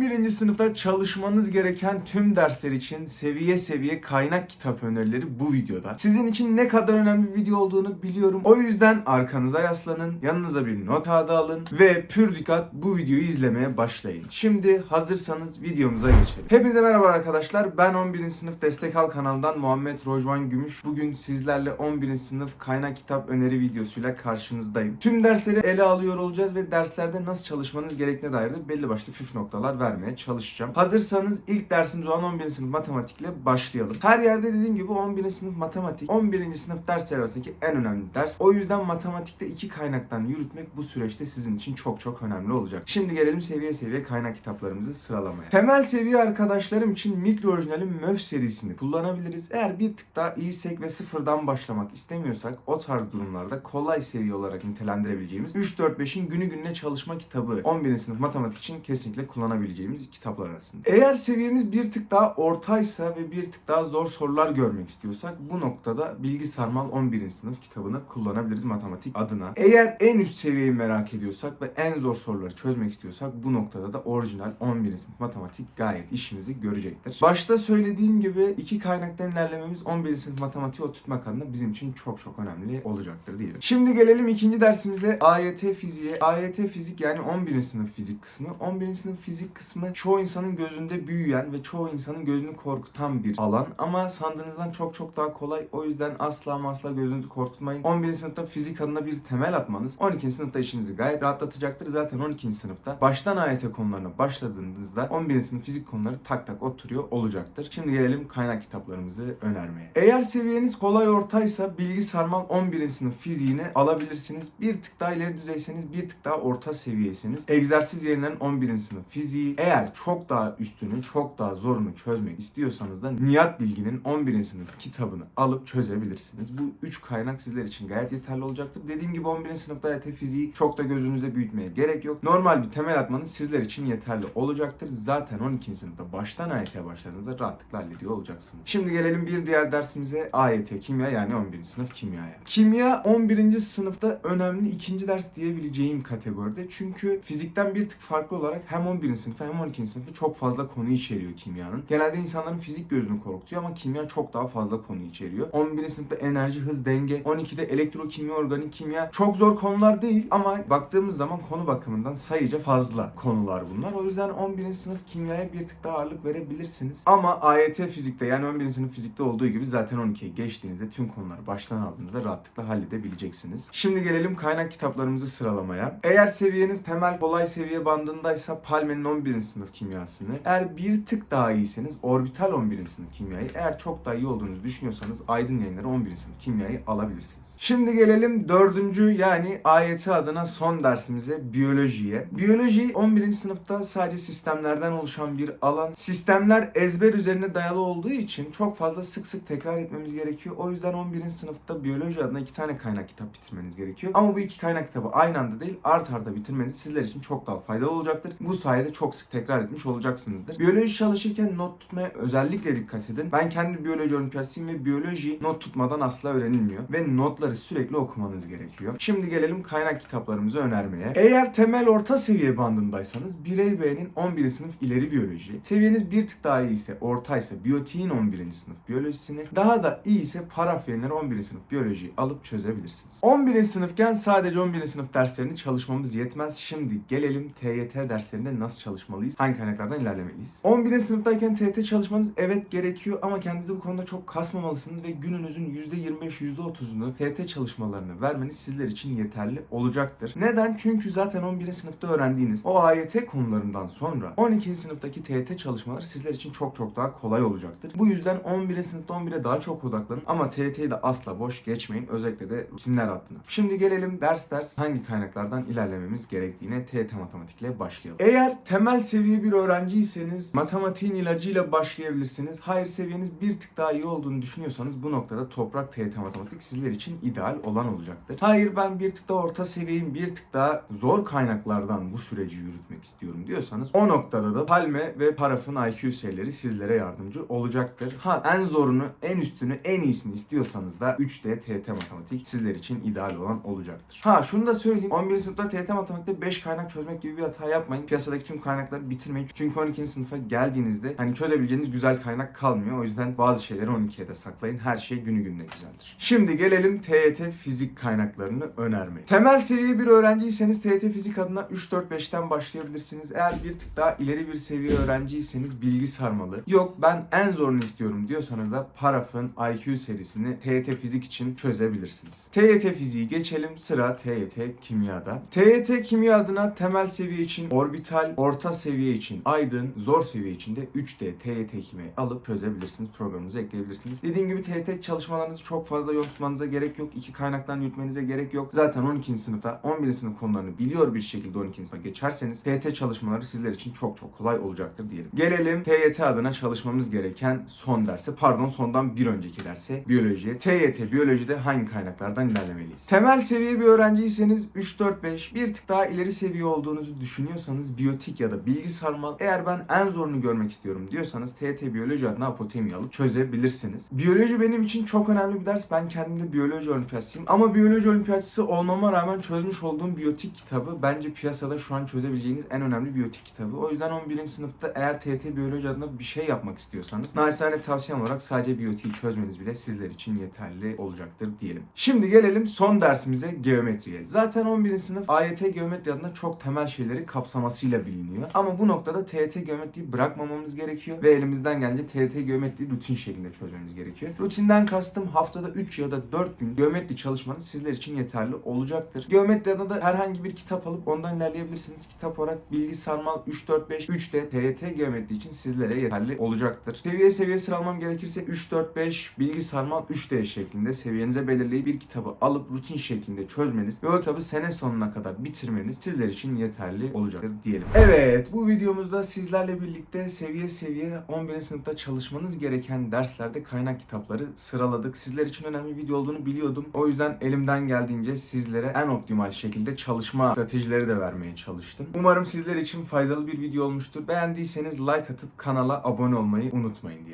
11. sınıfta çalışmanız gereken tüm dersler için seviye seviye kaynak kitap önerileri bu videoda. Sizin için ne kadar önemli bir video olduğunu biliyorum. O yüzden arkanıza yaslanın, yanınıza bir not kağıdı alın ve pür dikkat bu videoyu izlemeye başlayın. Şimdi hazırsanız videomuza geçelim. Hepinize merhaba arkadaşlar. Ben 11. sınıf Destek Al kanalından Muhammed Rojvan Gümüş. Bugün sizlerle 11. sınıf kaynak kitap öneri videosuyla karşınızdayım. Tüm dersleri ele alıyor olacağız ve derslerde nasıl çalışmanız gerektiğine dair de belli başlı püf noktalar vermeye çalışacağım. Hazırsanız ilk dersimiz olan 11. sınıf matematikle başlayalım. Her yerde dediğim gibi 11. sınıf matematik 11. sınıf dersleri arasındaki en önemli ders. O yüzden matematikte iki kaynaktan yürütmek bu süreçte sizin için çok çok önemli olacak. Şimdi gelelim seviye seviye kaynak kitaplarımızı sıralamaya. Temel seviye arkadaşlarım için mikro orijinalin MÖF serisini kullanabiliriz. Eğer bir tık daha iyiysek ve sıfırdan başlamak istemiyorsak o tarz durumlarda kolay seviye olarak nitelendirebileceğimiz 3-4-5'in günü gününe çalışma kitabı 11. sınıf matematik için kesinlikle kullanabileceğimiz kitaplar arasında. Eğer seviyemiz bir tık daha ortaysa ve bir tık daha zor sorular görmek istiyorsak bu noktada Bilgi Sarmal 11. sınıf kitabını kullanabiliriz matematik adına. Eğer en üst seviyeyi merak ediyorsak ve en zor soruları çözmek istiyorsak bu noktada da orijinal 11. sınıf matematik gayet işimizi görecektir. Başta söylediğim gibi iki kaynaktan ilerlememiz 11. sınıf matematiği oturtmak adına bizim için çok çok önemli olacaktır diyelim. Şimdi gelelim ikinci dersimize AYT fiziğe. AYT fizik yani 11. sınıf fizik kısmı. 11. sınıf fizik kısmı çoğu insanın gözünde büyüyen ve çoğu insanın gözünü korkutan bir alan ama sandığınızdan çok çok daha kolay. O yüzden asla asla gözünüzü korkutmayın. 11. sınıfta fizik adına bir temel atmanız 12. sınıfta işinizi gayet rahatlatacaktır. Zaten 12. sınıfta baştan AYT konularına başladığınızda 11. sınıf fizik konuları tak tak oturuyor olacaktır. Şimdi gelelim kaynak kitaplarımızı önermeye. Eğer seviyeniz kolay ortaysa Bilgi Sarmal 11. sınıf fiziğini alabilirsiniz. Bir tık daha ileri düzeyseniz bir tık daha orta seviyesiniz. Egzersiz yayınlanan 11. sınıf fiziği eğer çok daha üstünü, çok daha zorunu çözmek istiyorsanız da Nihat Bilgi'nin 11. sınıf kitabını alıp çözebilirsiniz. Bu üç kaynak sizler için gayet yeterli olacaktır. Dediğim gibi 11. sınıfta AYT fiziği çok da gözünüzde büyütmeye gerek yok. Normal bir temel atmanız sizler için yeterli olacaktır. Zaten 12. sınıfta baştan AYT'ye başladığınızda rahatlıkla hallediyor olacaksınız. Şimdi gelelim bir diğer dersimize AYT kimya yani 11. sınıf kimyaya. Kimya 11. sınıfta önemli ikinci ders diyebileceğim kategoride. Çünkü fizikten bir tık farklı olarak hem 11. sınıfta hem 12. sınıfta çok fazla konu içeriyor kimyanın. Genelde insanların fizik gözünü korkutuyor ama kimya çok daha fazla konu içeriyor. 11. sınıfta enerji, hız, denge, 12'de elektrokimya, organik kimya çok zor konular değil ama baktığımız zaman konu bakımından sayıca fazla konular bunlar. O yüzden 11. sınıf kimyaya bir tık daha ağırlık verebilirsiniz. Ama AYT fizikte yani 11. sınıf fizikte olduğu gibi zaten 12'ye geçtiğinizde tüm konuları baştan aldığınızda rahatlıkla halledebileceksiniz. Şimdi gelelim kaynak kitaplarımızı sıralamaya. Eğer seviyeniz temel kolay seviye bandındaysa Palme'nin 11. sınıf kimyasını, eğer bir tık daha iyiyseniz Orbital 11. sınıf kimyayı, eğer çok daha iyi olduğunuzu düşünüyorsanız Aydın Yayınları 11. sınıf kimyayı alabilirsiniz. Şimdi gelelim dördüncü yani AYT adına son dersimize biyolojiye. Biyoloji 11. sınıfta sadece sistemlerden oluşan bir alan. Sistemler ezber üzerine dayalı olduğu için çok fazla sık sık tekrar etmemiz gerekiyor. O yüzden 11. sınıfta biyoloji adına iki tane kaynak kitap bitirmeniz gerekiyor. Ama bu iki kaynak kitabı aynı anda değil art arda bitirmeniz sizler için çok daha faydalı olacaktır. Bu sayede çok sık tekrar etmiş olacaksınızdır. Biyoloji çalışırken not tutmaya özellikle dikkat edin. Ben kendi biyoloji olimpiyatçısıyım ve biyoloji not tutmadan asla öğrenilmiyor. Ve notları sürekli okumanız gerekiyor. Şimdi gelelim kaynak kitaplarımızı önermeye. Eğer temel orta seviye bandındaysanız Birey B'nin 11. sınıf ileri biyoloji. Seviyeniz bir tık daha iyi ise ortaysa biyotiğin 11. sınıf biyolojisini. Daha da iyi ise parafenler 11. sınıf biyolojiyi alıp çözebilirsiniz. 11. sınıfken sadece 11. sınıf derslerini çalışmamız yetmez. Şimdi gelelim TYT derslerinde nasıl çalışmalıyız? Hangi kaynaklardan ilerlemeliyiz? 11. sınıftayken TYT çalışmanız evet gerekiyor ama kendinizi bu konuda çok kasmamalısınız ve gününüzün %25, %30'unu TYT çalışmalarını vermeniz sizler için yeterli olacaktır. Neden? Çünkü zaten 11. sınıfta öğrendiğiniz o AYT konularından sonra 12. sınıftaki TYT çalışmaları sizler için çok çok daha kolay olacaktır. Bu yüzden 11. sınıfta 11'e daha çok odaklanın ama TYT'yi de asla boş geçmeyin. Özellikle de rutinler adına. Şimdi gelelim ders ders hangi kaynaklardan ilerlememiz gerektiğine TYT matematikle başlayalım. Eğer temel seviye bir öğrenciyseniz matematiğin ilacıyla başlayabilirsiniz. Hayır seviyeniz bir tık daha iyi olduğunu düşünüyorsanız bu noktada toprak TYT matematik sizler için ideal olan olacaktır. Hayır ben bir tık daha orta seviyeyim, bir tık daha zor kaynaklardan bu süreci yürütmek istiyorum diyorsanız o noktada da Palme ve Paraf'ın IQ serileri sizlere yardımcı olacaktır. Ha en zorunu, en üstünü, en iyisini istiyorsanız da 3D TYT matematik sizler için ideal olan olacaktır. Ha şunu da söyleyeyim. 11. sınıfta TYT matematikte 5 kaynak çözmek gibi bir hata yapmayın. Piyasadaki tüm kaynaklar kaynakları bitirmeyin. Çünkü 12. sınıfa geldiğinizde hani çözebileceğiniz güzel kaynak kalmıyor. O yüzden bazı şeyleri 12'ye de saklayın. Her şey günü gününe güzeldir. Şimdi gelelim TYT fizik kaynaklarını önermeye. Temel seviye bir öğrenciyseniz TYT fizik adına 3-4-5'ten başlayabilirsiniz. Eğer bir tık daha ileri bir seviye öğrenciyseniz bilgi sarmalı. Yok ben en zorunu istiyorum diyorsanız da Paraffin IQ serisini TYT fizik için çözebilirsiniz. TYT fiziği geçelim sıra TYT kimyada. TYT kimya adına temel seviye için orbital, orta seviye için aydın, zor seviye için de 3D TYT kimyayı alıp çözebilirsiniz. Programınıza ekleyebilirsiniz. Dediğim gibi TYT çalışmalarınızı çok fazla yoğun tutmanıza gerek yok. İki kaynaktan yürütmenize gerek yok. Zaten 12. sınıfta 11. sınıf konularını biliyor bir şekilde 12. sınıfa geçerseniz TYT çalışmaları sizler için çok çok kolay olacaktır diyelim. Gelelim TYT adına çalışmamız gereken son derse. Pardon sondan bir önceki derse biyolojiye. TYT biyolojide hangi kaynaklardan ilerlemeliyiz? Temel seviye bir öğrenciyseniz 3-4-5 bir tık daha ileri seviye olduğunuzu düşünüyorsanız biyotik ya da bilgi sarmal eğer ben en zorunu görmek istiyorum diyorsanız TYT biyoloji adına apotemi alıp çözebilirsiniz. Biyoloji benim için çok önemli bir ders. Ben kendim de biyoloji olimpiyatçısıyım. Ama biyoloji olimpiyatçısı olmama rağmen çözmüş olduğum biyotik kitabı bence piyasada şu an çözebileceğiniz en önemli biyotik kitabı. O yüzden 11. sınıfta eğer TYT biyoloji adına bir şey yapmak istiyorsanız naçizane tavsiyem olarak sadece biyotiği çözmeniz bile sizler için yeterli olacaktır diyelim. Şimdi gelelim son dersimize geometriye. Zaten 11. sınıf AYT geometri adına çok temel şeyleri kapsamasıyla biliniyor. Ama bu noktada TYT geometriyi bırakmamamız gerekiyor ve elimizden gelince TYT geometriyi rutin şeklinde çözmemiz gerekiyor. Rutinden kastım haftada 3 ya da 4 gün geometri çalışmanız sizler için yeterli olacaktır. Geometri adına da herhangi bir kitap alıp ondan ilerleyebilirsiniz. Kitap olarak Bilgi Sarmal 3-4-5 3D TYT geometri için sizlere yeterli olacaktır. Seviye seviye sıralamam gerekirse 3-4-5 Bilgi Sarmal 3D şeklinde seviyenize belirleyip bir kitabı alıp rutin şeklinde çözmeniz ve o kitabı sene sonuna kadar bitirmeniz sizler için yeterli olacaktır diyelim. Evet bu videomuzda sizlerle birlikte seviye seviye 11. sınıfta çalışmanız gereken derslerde kaynak kitapları sıraladık. Sizler için önemli video olduğunu biliyordum. O yüzden elimden geldiğince sizlere en optimal şekilde çalışma stratejileri de vermeye çalıştım. Umarım sizler için faydalı bir video olmuştur. Beğendiyseniz like atıp kanala abone olmayı unutmayın diyelim.